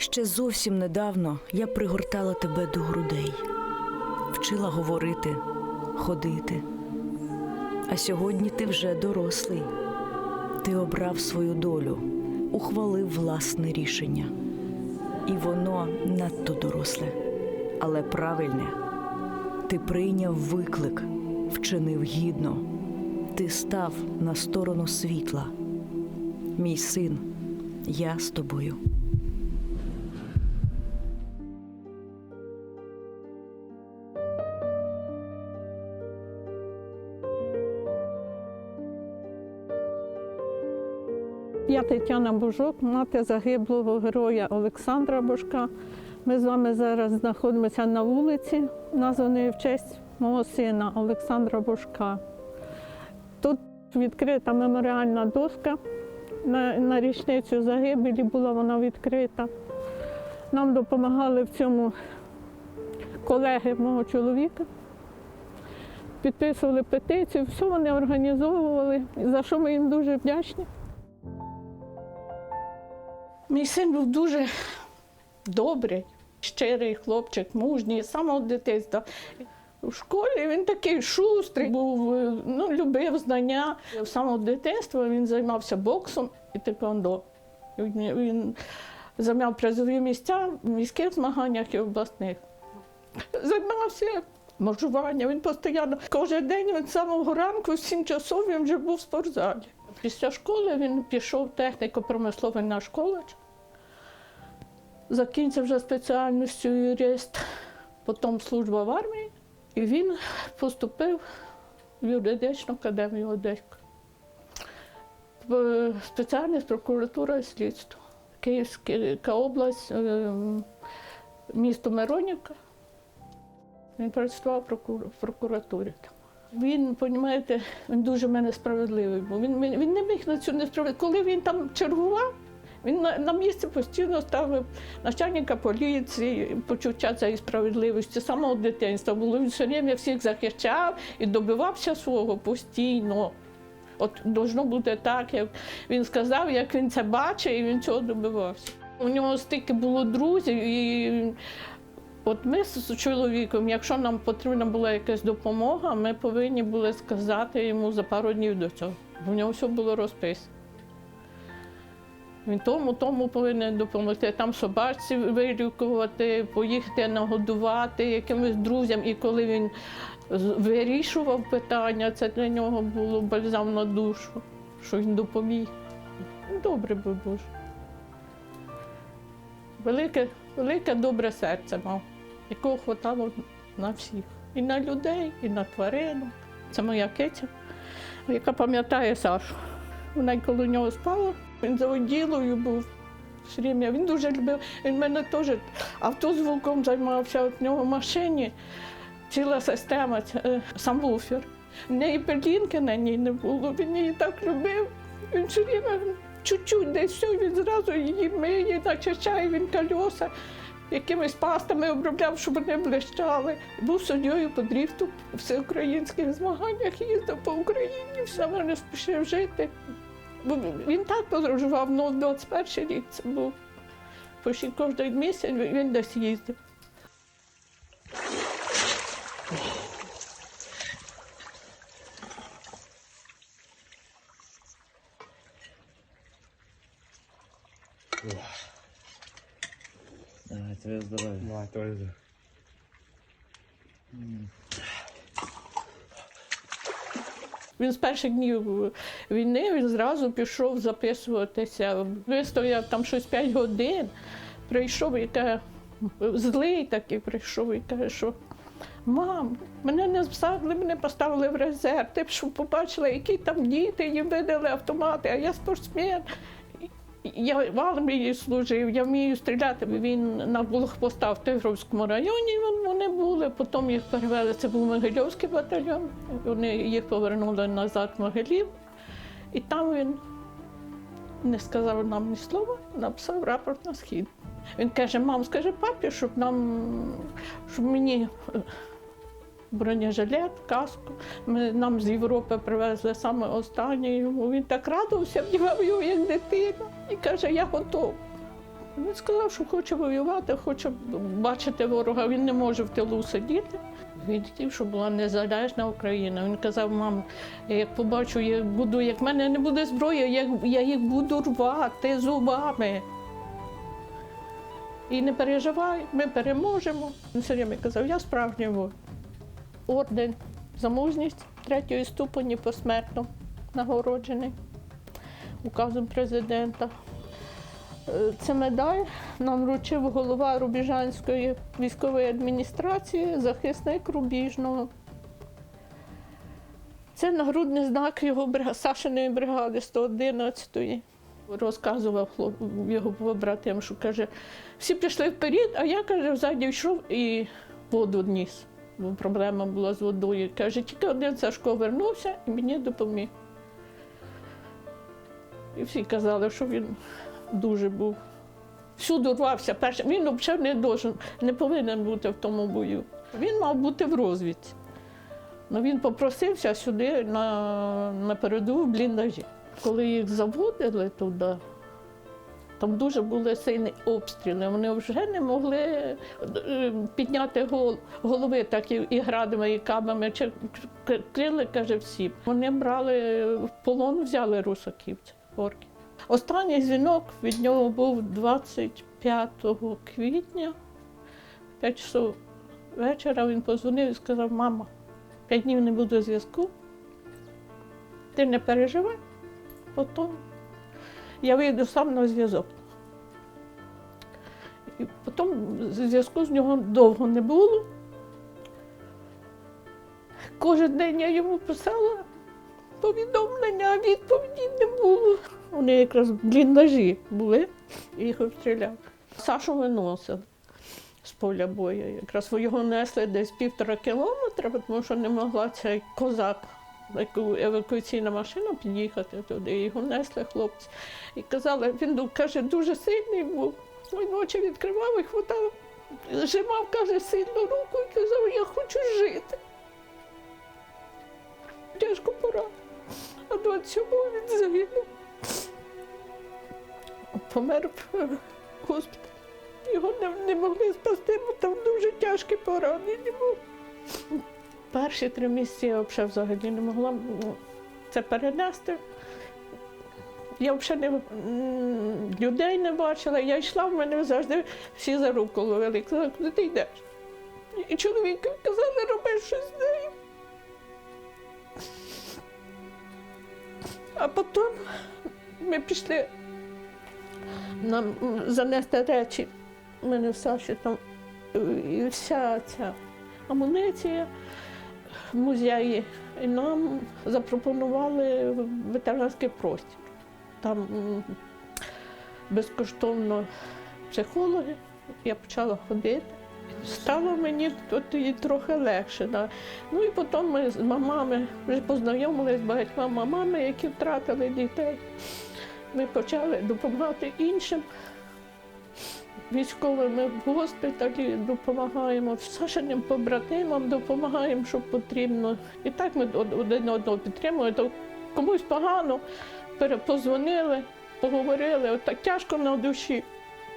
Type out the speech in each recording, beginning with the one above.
Ще зовсім недавно я пригортала тебе до грудей, вчила говорити, ходити. А сьогодні ти вже дорослий. Ти обрав свою долю, ухвалив власне рішення. І воно надто доросле, але правильне. Ти прийняв виклик, вчинив гідно. Ти став на сторону світла. Мій син, я з тобою. Я Тетяна Божок, мати загиблого героя Олександра Божка. Ми з вами зараз знаходимося на вулиці, названої в честь мого сина Олександра Божка. Тут відкрита меморіальна доска. На, на річницю загибелі була вона відкрита. Нам допомагали в цьому колеги мого чоловіка. Підписували петицію, все вони організовували, за що ми їм дуже вдячні. Мій син був дуже добрий, щирий хлопчик, мужній, з самого дитинства. У школі він такий шустрий був, е, ну, любив знання. З самого дитинства він займався боксом і тиквондо. Він, зайняв призові місця в міських змаганнях і обласних. Займався моржуванням, він постійно, кожен день від самого ранку, в 7 часов він вже був в спортзалі. Після школи він пішов в техніко-промисловий наш коледж, закінчив вже спеціальністю юрист, потім служба в армії, і він поступив в юридичну академію Одеську. Спеціальність прокуратура і слідство. Київська область, е, місто Миронівка. Він працював в прокуратурі. Він, розумієте, він дуже мене справедливий. Він, він, він не міг на цю несправедливість. Коли він там чергував, він на, на місці постійно ставив начальника поліції, почуття цієї справедливості, самого дитинства було. Він все время всіх захищав і добивався свого постійно. От должно бути так, як він сказав, як він це бачить, і він цього добивався. У нього стільки було друзів, і От ми з чоловіком, якщо нам потрібна була якась допомога, ми повинні були сказати йому за пару днів до цього. В нього все було розписано. Він тому, тому повинен допомогти. Там собачці вилікувати, поїхати нагодувати якимось друзям. І коли він вирішував питання, це для нього було бальзам на душу, що він допоміг. Добре був дуже. Велике, велике добре серце мав, якого хватало на всіх. І на людей, і на тваринок. Це моя киця, яка пам'ятає Сашу. Вона коло нього спала, він за оділою був. все время. Він дуже любив. Він мене теж автозвуком займався, от в нього в машині ціла система, е, самвуфер. В неї перлінки на ній не було, він її так любив. Він все время чуть-чуть десь все, він зразу її миє, начищає він кольоса, якимись пастами обробляв, щоб вони блищали. Був суддєю по дріфту всеукраїнських змаганнях, їздив по Україні, все мене спішив жити. Бо він так подорожував, ну, в 21 рік це був. Почти кожен місяць він десь їздив. Давай, твоє здоров'я. Твоє здоров'я. Він з перших днів війни він зразу пішов записуватися. Вистояв там щось 5 годин. Прийшов і каже, злий такий прийшов і каже, що мам, мене не всадили, мене поставили в резерв. Ти б побачила, які там діти, їм видали автомати, а я спортсмен. Я в армії служив, я вмію стріляти. Він на блокпостах в Тигровському районі вони були, потім їх перевели. Це був Могилівський батальйон. Вони їх повернули назад в Могилів. І там він не сказав нам ні слова, написав рапорт на схід. Він каже: мам, скажи папі, щоб нам щоб мені бронежилет, каску. Ми, нам з Європи привезли саме останнє йому. Він так радувався, вдівав його як дитину. І каже, я готов. Він сказав, що хоче воювати, хоче бачити ворога. Він не може в тилу сидіти. Він хотів, щоб була незалежна Україна. Він казав, мам, я як побачу, як буду, як в мене не буде зброї, я, я їх буду рвати зубами. І не переживай, ми переможемо. Він все время казав, я справжній воїн. Орден за мужність третьої ступені посмертно нагороджений указом президента. Е, Це медаль нам вручив голова Рубіжанської військової адміністрації, захисник Рубіжного. Це нагрудний знак його Сашиної бригади 111-ї. Розказував його побратим, що каже, всі пішли вперед, а я каже, взаді йшов і воду ніс. Проблема була з водою. Каже, тільки один Сашко вернувся і мені допоміг. І всі казали, що він дуже був. Всюди рвався першим. Він взагалі не, должен, не повинен бути в тому бою. Він мав бути в розвідці. Ну, він попросився сюди на передову в бліндажі. Коли їх заводили туди, там дуже були сильні обстріли. Вони вже не могли е, підняти голови так і, градами, і кабами, крили, каже, всі. Вони брали в полон, взяли русаківців, орків. Останній дзвінок від нього був 25 квітня, 5 часов вечора він позвонив і сказав, мама, 5 днів не буде зв'язку. Ти не переживай, потім я вийду сам на зв'язок. І потім зв'язку з нього довго не було. Кожен день я йому писала повідомлення, а відповіді не було. Вони якраз бліндажі були, і їх обстріляли. Сашу виносили з поля бою. Якраз його несли десь півтора кілометра, тому що не могла цей козак, яку евакуаційна машина під'їхати туди. Його несли хлопці. І казали, він каже, дуже сильний був. Він очі відкривав і хватав, зжимав, каже, сильну руку і казав, я хочу жити. Тяжко пора. А 27-го він загинув. Помер в госпіталі. Його не, не могли спасти, бо там дуже тяжкі поранення були. Перші три місяці я взагалі, взагалі не могла це перенести. Я взагалі не, людей не бачила. Я йшла, в мене завжди всі за руку ловили. Казали, куди ти йдеш? І чоловіки казали, роби щось з нею. А потім ми пішли нам занести речі. У мене в Саші там е, і вся ця амуніція музеї. І нам запропонували ветеранський простір. Там безкоштовно психологи. Я почала ходити. Стало мені тоді трохи легше. Да. Ну і потім ми з мамами вже познайомилися з багатьма мамами, які втратили дітей. Ми почали допомагати іншим військовим ми в госпіталі допомагаємо, Сашиним побратимам допомагаємо, що потрібно. І так ми один одного підтримуємо. То комусь погано, перепозвонили, поговорили, от так тяжко на душі.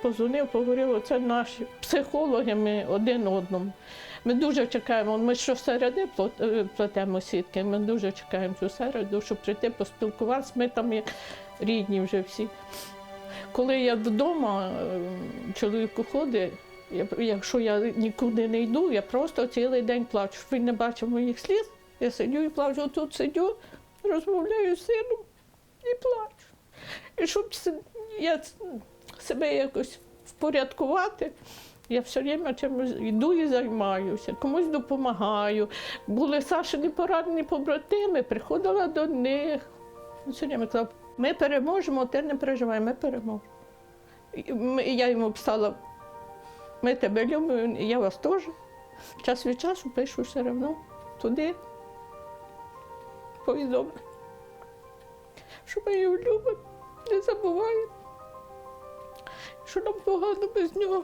Позвонив, поговорив, це наші психологи, ми один одному. Ми дуже чекаємо, ми щосереди плат- е, плетемо сітки, ми дуже чекаємо цю середу, щоб прийти поспілкуватися. Ми там як рідні вже всі. Коли я вдома, е, чоловік уходить, якщо я нікуди не йду, я просто цілий день плачу. Він не бачив моїх сліз, я сидю і плачу, тут сидю, розмовляю з сином і плачу. І щоб я себе якось впорядкувати, я все время чимось йду і займаюся, комусь допомагаю. Були Сашині поранені побратими, приходила до них. Все время казав, ми переможемо, ти не переживай, ми переможемо. Я йому писала, ми тебе любимо, і я вас теж. Час від часу пишу все одно туди. Повідомлення, що ми його любимо, не забуваємо, що нам погано без нього.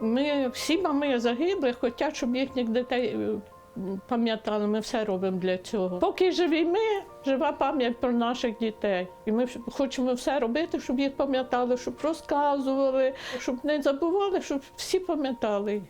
Ми всі мами загибли, хочуть, щоб їхніх дітей пам'ятали, ми все робимо для цього. Поки живі ми, жива пам'ять про наших дітей. І ми хочемо все робити, щоб їх пам'ятали, щоб розказували, щоб не забували, щоб всі пам'ятали.